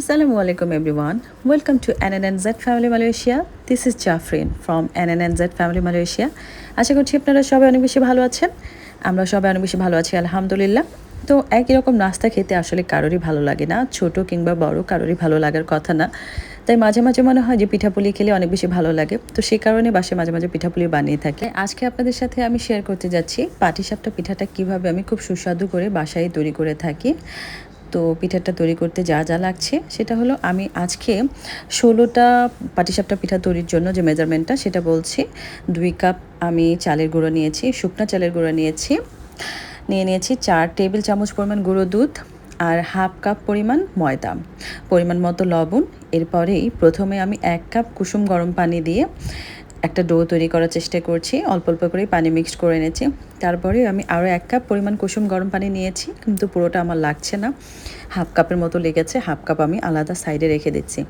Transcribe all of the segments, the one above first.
Assalamu alaikum, everyone. Welcome to NNNZ Family Malaysia. This is Jafrin from NNNZ Family Malaysia. আশা করছি আপনারা সবাই অনেক বেশি ভালো আছেন। আমরা সবাই অনেক বেশি ভালো আছি, আলহামদুলিল্লাহ। তো একই রকম নাস্তা খেতে আসলে কারোরই ভালো লাগে না। ছোট কিংবা বড়, কারোরই ভালো লাগার কথা না। তাই মাঝে মাঝে মনে হয় যে পিঠাপুলি খেলে অনেক বেশি ভালো লাগে। তো সেই কারণে বাসায় মাঝে মাঝে পিঠাপুলি বানিয়ে থাকে। আজকে আপনাদের সাথে আমি শেয়ার করতে যাচ্ছি পাটিসাপটা পিঠাটা কীভাবে আমি খুব সুস্বাদু করে বাসায় তৈরি করে থাকি। তো পিঠাটা তৈরি করতে যা যা লাগছে, সেটা হলো আমি আজকে ষোলোটা পাটিসাপটা পিঠা তৈরির জন্য যে মেজারমেন্টটা সেটা বলছি। দুই কাপ আমি চালের গুঁড়ো নিয়েছি, শুকনো চালের গুঁড়ো নিয়েছি। নিয়ে নিয়েছি চার টেবিল চামচ পরিমাণ গুঁড়ো দুধ আর হাফ কাপ পরিমাণ ময়দা। পরিমাণ মতো লবণ। এরপরেই প্রথমে আমি এক কাপ কুসুম গরম পানি দিয়ে একটা ডো তৈরি করার চেষ্টা করছি। অল্প অল্প করেই পানি মিক্সড করে এনেছি। তারপরে আমি আরও এক কাপ পরিমাণ কুসুম গরম পানি নিয়েছি, কিন্তু পুরোটা আমার লাগছে না। হাফ কাপের মতো লেগেছে, হাফ কাপ আমি আলাদা সাইডে রেখে দিচ্ছি।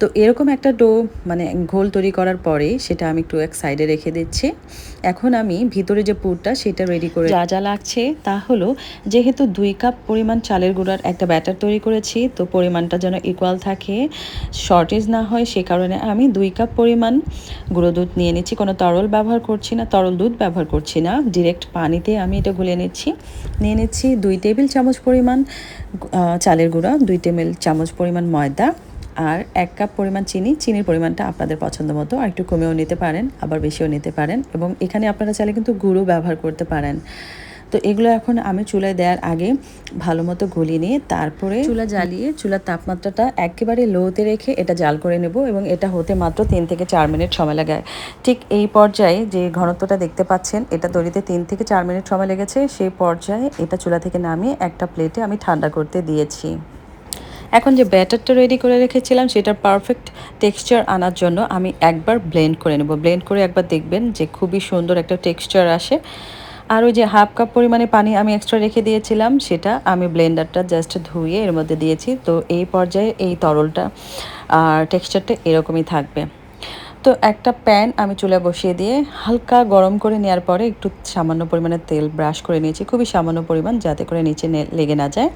তো এরকম একটা ডো মানে ঘোল তৈরি করার পরে সেটা আমি একটু এক সাইডে রেখে দিচ্ছি। এখন আমি ভিতরে যে পুরটা সেটা রেডি করে যা যা লাগছে তা হলো, যেহেতু দুই কাপ পরিমাণ চালের গুঁড়ার একটা ব্যাটার তৈরি করেছি, তো পরিমাণটা যেন ইকুয়াল থাকে। শর্টেজ না হয় সে কারণে আমি দুই কাপ পরিমাণ গুঁড়ো দুধ নিয়ে নিচ্ছি। কোনো তরল ব্যবহার করছি না, তরল দুধ ব্যবহার করছি না ডিরেক্ট পানিতে আমি এটা গুলে নিচ্ছি। নিয়ে নিচ্ছি দুই টেবিল চামচ পরিমাণ চালের গুঁড়া, দুই টেবিল চামচ পরিমাণ ময়দা আর এক কাপ পরিমাণ চিনি। চিনির পরিমাণটা আপনাদের পছন্দ মতো আর একটু কমেও নিতে পারেন, আবার বেশিও নিতে পারেন এবং এখানে আপনারা চাইলে কিন্তু গুঁড়ো ব্যবহার করতে পারেন। তো এগুলো এখন আমি চুলায় দেওয়ার আগে ভালো মতো গলিয়ে নিয়ে তারপরে চুলা জ্বালিয়ে চুলার তাপমাত্রাটা একেবারে লোতে রেখে এটা জাল করে নেব এবং এটা হতে মাত্র তিন থেকে চার মিনিট সময় লাগে। ঠিক এই পর্যায়ে যে ঘনত্বটা দেখতে পাচ্ছেন, এটা তৈরিতে তিন থেকে চার মিনিট সময় লেগেছে। সেই পর্যায়ে এটা চুলা থেকে নামিয়ে একটা প্লেটে আমি ঠান্ডা করতে দিয়েছি। এখন যে ব্যাটারটা রেডি করে রেখেছিলাম, সেটার পারফেক্ট টেক্সচার আনার জন্য আমি একবার ব্লেন্ড করে নেব। ব্লেন্ড করে একবার দেখবেন যে খুবই সুন্দর একটা টেক্সচার আসে। আর ওই যে হাফ কাপ পরিমাণে পানি আমি এক্সট্রা রেখে দিয়েছিলাম, সেটা আমি ব্লেন্ডারটা জাস্ট ধুয়ে এর মধ্যে দিয়েছি। তো এই পর্যায়ে এই তরলটা আর টেক্সচারটা এরকমই থাকবে। তো একটা প্যান আমি চুলা বসিয়ে দিয়ে হালকা গরম করে নেওয়ার পরে একটু সামান্য পরিমাণে তেল ব্রাশ করে নিয়েছি, খুবই সামান্য পরিমাণ যাতে করে নিচে লেগে না যায়।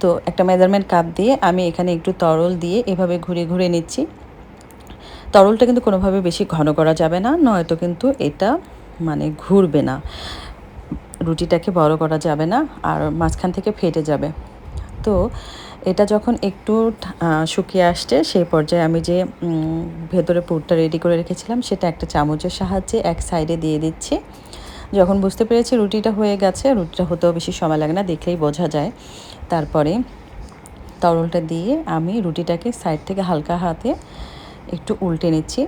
তো একটা মেজারমেন্ট কাপ দিয়ে আমি এখানে একটু তরল দিয়ে এভাবে ঘুরে ঘুরে নিচ্ছি। তরলটা কিন্তু কোনোভাবে বেশি ঘন করা যাবে না, নয়তো কিন্তু এটা মানে ঘুরবে না। রুটিটাকে বড় করা যাবে না আর মাঝখান থেকে ফেটে যাবে। তো এটা যখন একটু শুকিয়ে আসছে সেই পর্যায়ে আমি যে ভেতরে পুরটা রেডি করে রেখেছিলাম সেটা একটা চামচের সাহায্যে এক সাইডে দিয়ে দিচ্ছি। যখন বুঝতে পেরেছি রুটিটা হয়ে গেছে, রুটিটা হতেও বেশি সময় লাগে না, দেখলেই বোঝা যায়। তারপরে তরলটা দিয়ে আমি রুটিটাকে সাইড থেকে হালকা হাতে একটু উল্টে নিচ্ছি।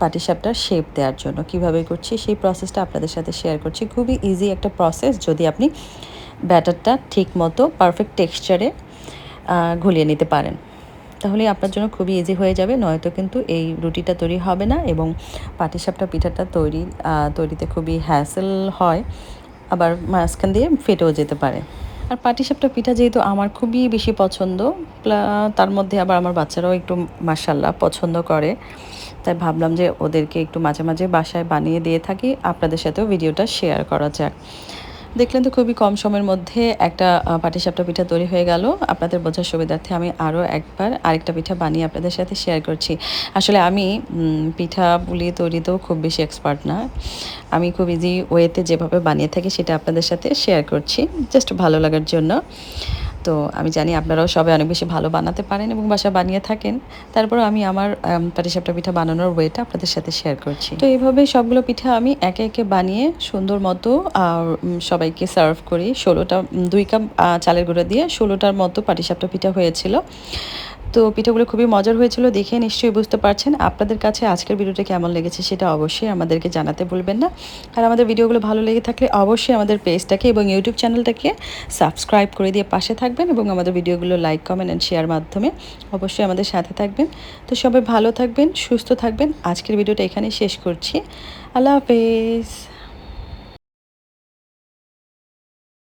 পাটিসাপটার শেপ দেওয়ার জন্য। কীভাবে করছি? সেই প্রসেসটা আপনাদের সাথে শেয়ার করছি। খুবই ইজি একটা প্রসেস যদি আপনি ব্যাটারটা ঠিক মতো পারফেক্ট টেক্সচারে ঘুলিয়ে নিতে পারেন। তাহলে আপনার জন্য খুবই ইজি হয়ে যাবে। নয়তো কিন্তু এই রুটিটা তৈরি হবে না এবং পাটিসাপটা পিঠাটা তৈরি তৈরিতে খুবই হ্যাসেল হয়। আবার মাঝখান দিয়ে ফেটেও যেতে পারে। আর পাটিসাপটা পিঠা যেহেতু আমার খুবই বেশি পছন্দ তার মধ্যে আবার আমার বাচ্চারাও একটু মাসাল্লাহ পছন্দ করে। তাই ভাবলাম যে ওদেরকে একটু মাঝে মাঝে বাসায় বানিয়ে দিয়ে থাকি, আপনাদের সাথেও ভিডিওটা শেয়ার করা যাক। দেখলেন তো খুবই কম সময়ের মধ্যে একটা পাটিসাপটা পিঠা তৈরি হয়ে গেল। আপনাদের বোঝার সুবিধার্থে আমি আরও একবার আরেকটা পিঠা বানিয়ে আপনাদের সাথে শেয়ার করছি। আসলে আমি পিঠা পুলি তৈরিতেও খুব বেশি এক্সপার্ট না। আমি খুব ইজি ওয়েতে যেভাবে বানিয়ে থাকি সেটা আপনাদের সাথে শেয়ার করছি জাস্ট ভালো লাগার জন্য। তো আমি জানি আপনারাও সবাই অনেক বেশি ভালো বানাতে পারেন এবং বাসা বানিয়ে থাকেন। তারপর আমি আমার পাটিসাপটা পিঠা বানানোর ওয়েটা আপনাদের সাথে শেয়ার করছি। তো এইভাবে সবগুলো পিঠা আমি একে একে বানিয়ে সুন্দর মতো সবাইকে সার্ভ করি। ষোলোটা দুই কাপ চালের গুঁড়ো দিয়ে ষোলোটার মতো পাটিসাপটা পিঠা হয়েছিল। তো পিঠাগুলো খুবই মজার হয়েছিল, দেখে নিশ্চয়ই বুঝতে পারছেন। আপনাদের কাছে আজকের ভিডিওটা কেমন লেগেছে সেটা অবশ্যই আমাদেরকে জানাতে ভুলবেন না। আর আমাদের ভিডিওগুলো ভালো লেগে থাকলে অবশ্যই আমাদের পেজটাকে এবং ইউটিউব চ্যানেলটাকে সাবস্ক্রাইব করে দিয়ে পাশে থাকবেন এবং আমাদের ভিডিওগুলো লাইক কমেন্ট অ্যান্ড শেয়ার মাধ্যমে অবশ্যই আমাদের সাথে থাকবেন। তো সবাই ভালো থাকবেন, সুস্থ থাকবেন। আজকের ভিডিওটা এখানেই শেষ করছি। আল্লাহ হাফেজ।